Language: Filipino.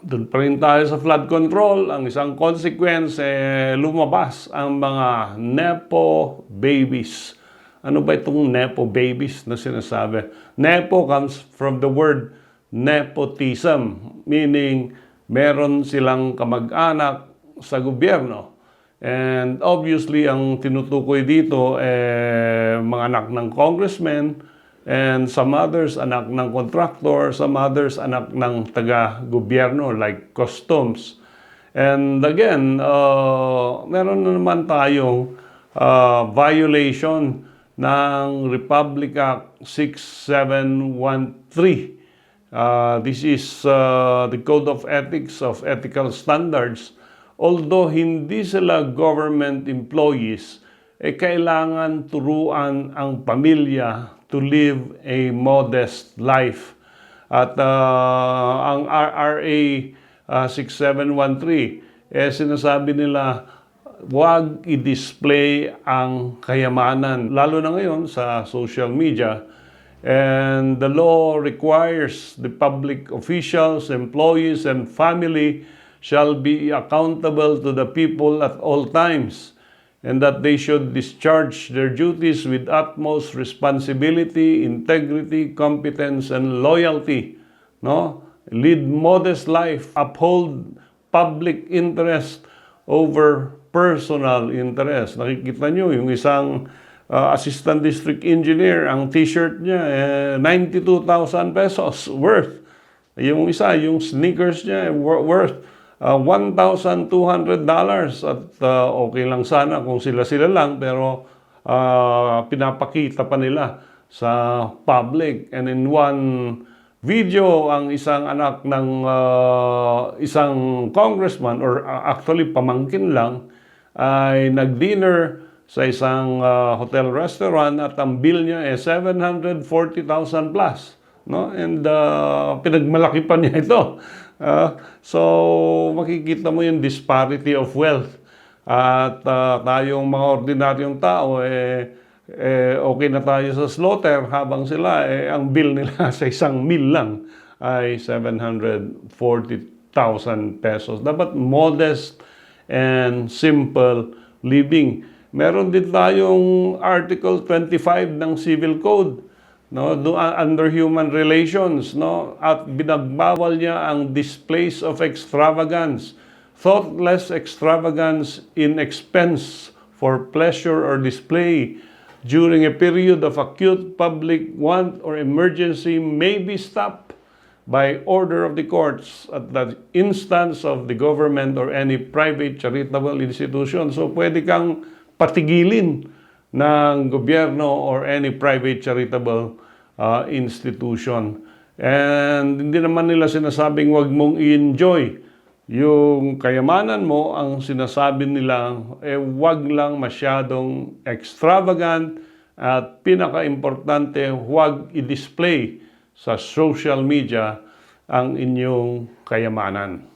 doon pa rin tayo sa flood control. Ang isang consequence, eh, lumabas ang mga Nepo babies. Ano ba itong Nepo babies na sinasabi? Nepo comes from the word nepotism, meaning meron silang kamag-anak sa gobyerno. And obviously, ang tinutukoy dito, eh, mga anak ng congressmen, and some others anak ng contractor, some others anak ng taga-gobyerno like customs. And again, uh, meron na naman tayong uh, violation ng Republic Act 6713. Uh, this is uh, the Code of Ethics of Ethical Standards. Although hindi sila government employees, eh kailangan turuan ang pamilya to live a modest life. At uh, ang RRA uh, 6713, eh sinasabi nila, huwag i-display ang kayamanan, lalo na ngayon sa social media. And the law requires the public officials, employees, and family shall be accountable to the people at all times, and that they should discharge their duties with utmost responsibility, integrity, competence, and loyalty. No? Lead modest life, uphold public interest over personal interest. Nakikita nyo, yung isang uh, assistant district engineer, ang t-shirt niya, eh, 92,000 pesos worth. Yung isa, yung sneakers niya, wor- worth uh, $1,200 at uh, okay lang sana kung sila-sila lang pero uh, pinapakita pa nila sa public. And in one video ang isang anak ng uh, isang congressman or actually pamangkin lang ay nag-dinner sa isang uh, hotel restaurant at ang bill niya ay 740,000 plus no? And uh, pinagmalaki pa niya ito Uh, so makikita mo yung disparity of wealth. At uh, tayong mga ordinaryong tao eh, eh okay na tayo sa slaughter habang sila eh ang bill nila sa isang meal lang ay 740,000 pesos. Dapat modest and simple living. Meron din tayong article 25 ng civil code no do, uh, under human relations no? At binagbawal niya ang displays of extravagance thoughtless extravagance in expense for pleasure or display during a period of acute public want or emergency may be stopped by order of the courts at the instance of the government or any private charitable institution. So pwede kang patigilin ng gobyerno or any private charitable uh, institution. And hindi naman nila sinasabing wag mong i-enjoy yung kayamanan mo, ang sinasabi nila, eh wag lang masyadong extravagant at pinaka-importante, huwag i-display sa social media ang inyong kayamanan.